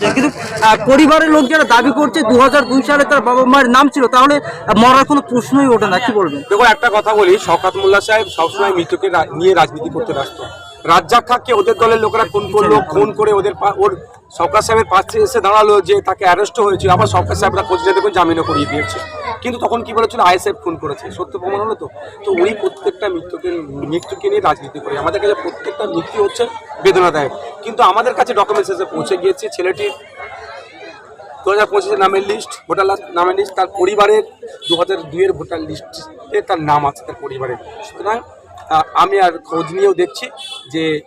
কিন্তু পরিবারের লোক যারা দাবি করছে দু সালে তার বাবা মায়ের নাম ছিল, তাহলে মরার কোনো প্রশ্নই ওঠে না। কি বলবেন? দেখো একটা কথা বলি, শওকাত মোল্লা সাহেব সবসময় মৃত্যুকে নিয়ে রাজনীতি করতে ব্যস্ত। রাজ্জাক খাককে ওদের দলের লোকেরা খুন করল খুন করে ওদের ওর সরকার সাহেবের পাশে এসে দাঁড়াল যে তাকে অ্যারেস্ট হয়েছে আবার সরকার সাহেবরা খোঁজে দেখুন জামিনও করিয়ে দিয়েছে। কিন্তু তখন কি বলেছিল? আইএসএফ খুন করেছে। সত্য প্রমাণ হলো তো? তো উনি প্রত্যেকটা মৃত্যুকে মৃত্যুকে নিয়ে রাজনীতি করে। আমাদের কাছে প্রত্যেকটা মৃত্যু হচ্ছে বেদনাদায়ক। কিন্তু আমাদের কাছে ডকুমেন্টস এসে পৌঁছে গিয়েছে। ছেলেটির দু হাজার পঁচিশে নামের লিস্ট ভোটার লাস্ট নামের লিস্ট তার পরিবারের দু হাজার দুইয়ের ভোটার লিস্টে তার নাম আছে তার পরিবারের। সুতরাং আমি আর খোঁজ নিয়েও দেখছি যে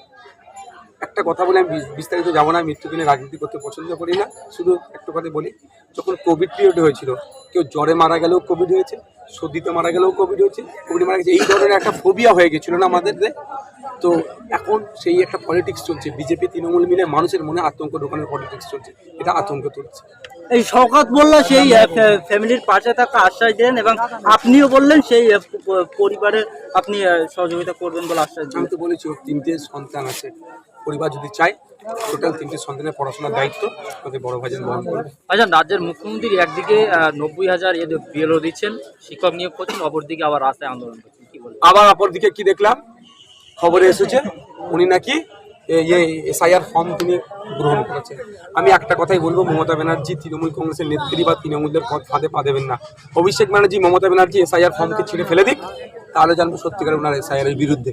একটা কথা বলে আমি বিস- বিস্তারিত যাব না মৃত্যুকে নিয়ে রাজনীতি করতে পছন্দ করি না, শুধু একটু কথা বলি। যখন কোভিড পিরিয়ড হয়েছিল, কেউ জ্বরে মারা গেলেও কোভিড হয়েছে, সর্দিতে মারা গেলেও কোভিড হয়েছে কোভিড মারা গেছে, এই ধরনের একটা ফোবিয়া হয়ে গেছিল না আমাদের তো এখন সেই একটা পলিটিক্স চলছে, বিজেপি, তৃণমূল মিলে মানুষের মনে আতঙ্ক ঢোকানোর পলিটিক্স চলছে, এটা আতঙ্ক তুলছে। এই শওকাত মোল্লা সেই ফ্যামিলির পাশে থাকা আশ্বাস দিলেন এবং আপনিও বললেন সেই আহ, প- প- পরিবারে আপনি সহযোগিতা করবেন বলে আশ্বাস আমি দিলেন তো বলেছি তিনটে সন্তান আছে। পরিবার যদি চায় টোটাল তিনটে সন্তানের পড়াশোনার দায়িত্ব ওদের বড় ভাইজান বহন করবে আচ্ছা রাজ্যের মুখ্যমন্ত্রী একদিকে নব্বই হাজার এদের বিএলও দিচ্ছেন শিক্ষক নিয়োগ করছেন অপরদিকে আবার রাস্তায় আন্দোলন করছেন কি বলবেন? আবার অপরদিকে কি দেখলাম? খবরে এসেছে উনি নাকি ইয়ে এসআইআর ফর্ম তিনি গ্রহণ করেছেন। আমি একটা কথাই বলব মমতা ব্যানার্জি তৃণমূল কংগ্রেসের নেত্রী বা তৃণমূলের পথ ফাঁদে পা দেবেন না। অভিষেক ব্যানার্জি মমতা ব্যানার্জি এসআইআর ফর্মকে ছিঁড়ে ফেলে দিক তাহলে জানব সত্যিকার ওনার এসআইআর এর বিরুদ্ধে।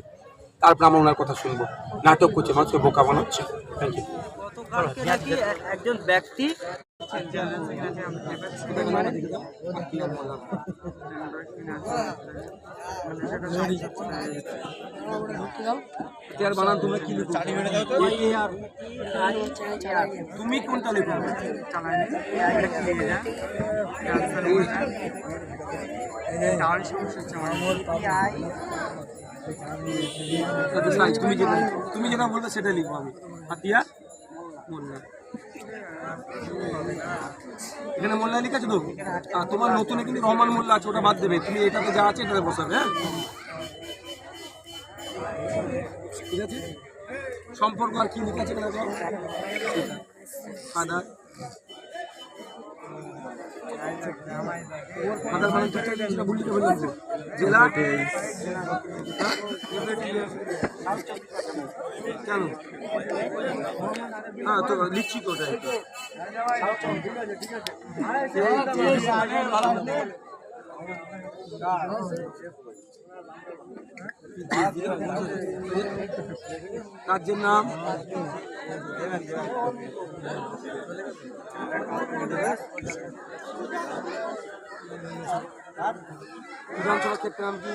তারপর আমরা ওনার কথা শুনব। নাটক করছে মানুষকে বোকা বানাচ্ছে। থ্যাংক ইউ একজন ব্যক্তি বানান তোমরা কি তুমি কোনটা লেখো আচ্ছা, তুমি যেটা তুমি যেটা বলবে সেটা লিখব আমি। হাতিয়া? মোল্লা। এখানে মোল্লা লিখেছে তো? তোমার নতুনে কিন্তু রহমান মোল্লা আছে ওটা বাদ দেবে। তুমি এটাতে যা আছে এটাতে বসাবে হ্যাঁ? ঠিক আছে? সম্পর্ক আর কি লিখে আছে এখানে দেখো আধার আধার মানে জেলা? কেন? হ্যাঁ তো লিখছি তো ওটাই রাজ্যের নাম? বিধানসভা ক্ষেত্রে নাম কি?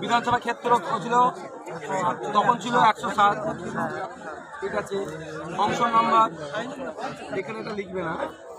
বিধানসভা ক্ষেত্র ছিল? তখন ছিল একশো সাত। ঠিক আছে। অংশ নাম্বার? এখানে এটা লিখবে না।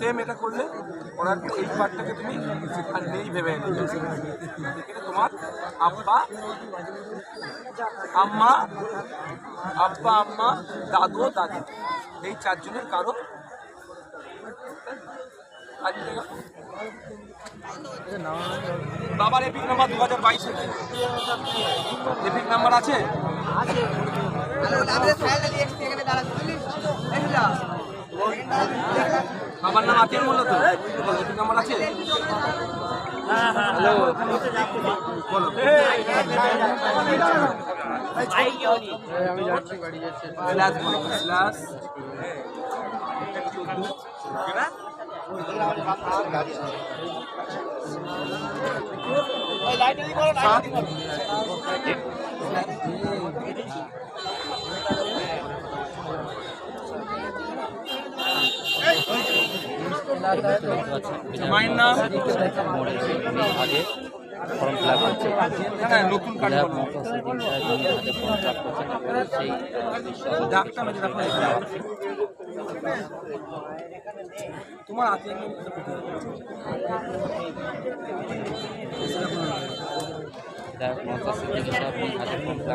সেম এটা করলে পর এই পার্টটাকে তুমি আর নেই ভেবে। তোমার আব্বা, আম্মা আব্বা, আম্মা, দাদু, দাদি, এই চারজনের কারও? বাবার এপিক নাম্বার দু হাজার বাইশে এপিক নাম্বার আছে বাবার নাম আতিয়ার বলল তো? নাম্বার আছে? হ্যালো বলো স্ল্যাশ বলো স্ল্যাশ সাত মায়ের নাম করছে নতুন নিজ হাতে ফর্ম ফিল আপ মেরে রাখো তোমার হাতে মমতা সিদ্দিকী সাহেব হাতে ফর্ম ফিল আপ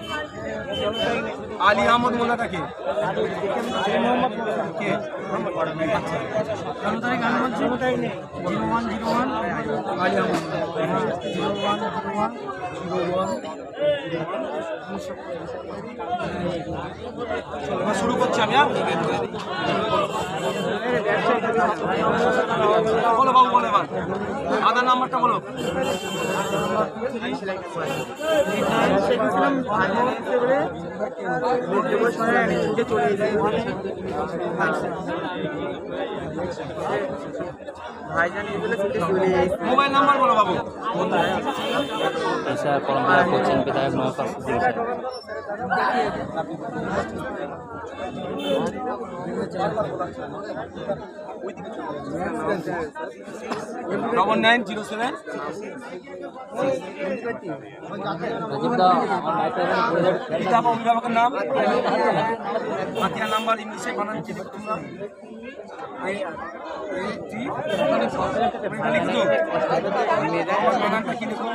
বিধায়ক মমতা সিদ্দিকী সাহেব নিজ হাতে ফর্ম ফিল আপ করছেন এসআর ফর্ম ফিল আপ করছেন বিধায়ক মমতা সিদ্দিকী জমা তাই বলো। সাধারণ এখানে মানুষের দেওয়া আছে নিজ হাতে এখানে তোমার টুকুনটা দেখাও আলী আহমদ মোল্লাটা কে কে আলী আহমদ এবার শুরু করছি আমি হ্যাঁ? বলো বাবু, বলো এবার। আধার নাম্বারটা বলো। মোবাইল নাম্বার বলো বাবু। আপ করছেন বিধায়ক মমতা সিদ্দিকী সাহেব ডবল নাইন জিরো সেভেন রাজীবদা আমার লাইফে পড়ে যাবে পিতা বা অভিভাবকের নাম হাতিয়ার নাম্বার ইংলিশে বানান কি লিখো তোমরা এই এই টি ওইটা লিখো আমার বানানটা কি লিখো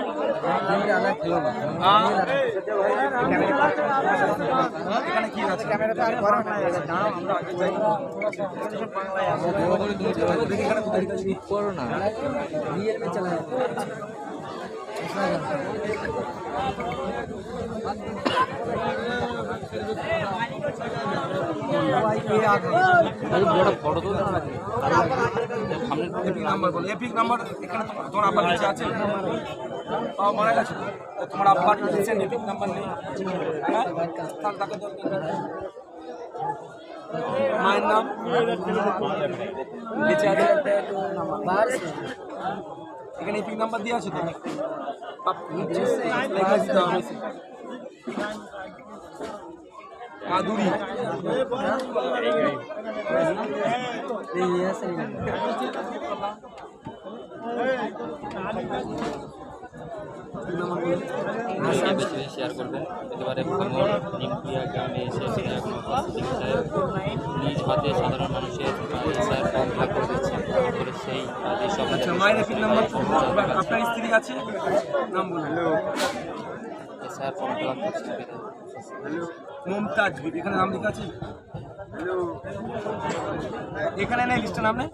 আ এখানে কি আছে ক্যামেরাতে আর করা না আমরা আগে যাই এখানে কোথায় লিখেছি? করো না বড় তোমার আব্বার কাছে আছে তোমার আব্বার রিসেন্ট এপিক নাম্বার নেই তাহলে তাকে দরকার নেই। মায়ের নাম বেঁচে আছে এখানে এপিক নাম্বার দিয়ে আছে তো পাপ- লেখা দিতে হবে। মাধুরী বেশি বেশি শেয়ার করবেন একেবারে ভাঙর নিমপুরিয়া গ্রামে এসে নিজ হাতে সাধারণ মানুষের এসআর ফর্ম ফিল করে দিচ্ছেন করে সেই দৃশ্য আচ্ছা মায়ের নাম্বার আপনার স্ত্রী আছে নাম বলুন। এসআর ফর্ম ফিল আপ করছেন বিধায়ক মমতাজ এখানে নাম লেখা আছে? এখানে নেই লিস্টে নাম নেই?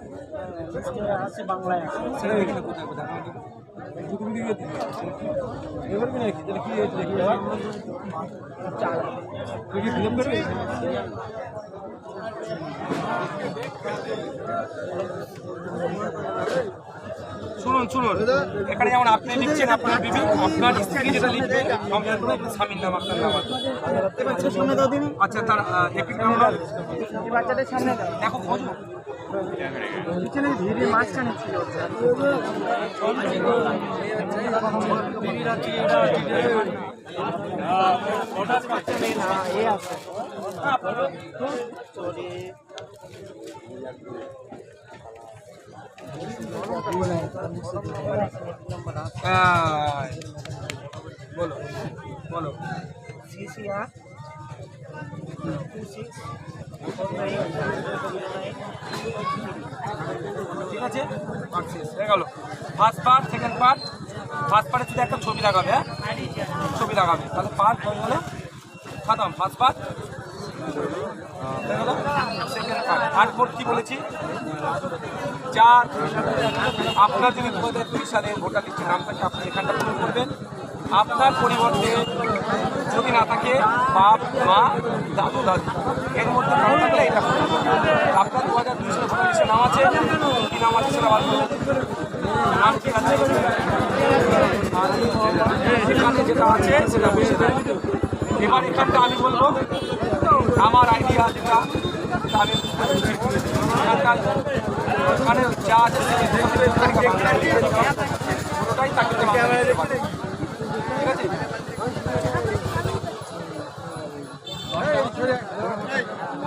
সেটা এখানে কোথায় কোথায়। শুনুন শুনুন। এখানে যেমন আপনি লিখছেন আপনার বিবি আপনার স্ত্রী যেটা লিখবে স্বামীর নাম আপনার নাম আচ্ছা তার এপিক নাম্বার দেখো খোঁজো হ্যাঁ, বলো। বলো। CCR two six. ঠিক আছে? হয়ে গেল। First part second part first পার্টে শুধু একটা ছবি লাগাবে হ্যাঁ? ছবি লাগাবে। তাহলে পার্ট হয়ে গেল খতম। ফার্স্ট পার্ট আট কী বলেছি? চার, আপনার যদি দু হাজার দুই সালে ভোটার লিস্টে নাম থাকে, আপনি এখানটা পূরণ করবেন। আপনার পরিবর্তে যদি না থাকে, বাপ মা, দাদু দাদু। এর মধ্যে নাম থাকলে এটা আপনার দু হাজার ভোটার লিস্টে নাম আছে। কি নাম আছে সেটা করুন নাম কি আছে? আর যেটা আছে, সেটা বসে দেন এবার এখানটা আমি বলব, আমার আইডিয়া যেটা আমি এখানকার ওখানে যা আছে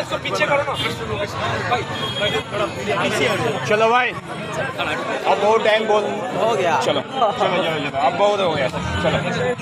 इसको पीछे करो ना चलो भाई अब बहुत टाइम बोल हो गया। चलो चलो चलो चलो अब बहुत हो गया। चलो।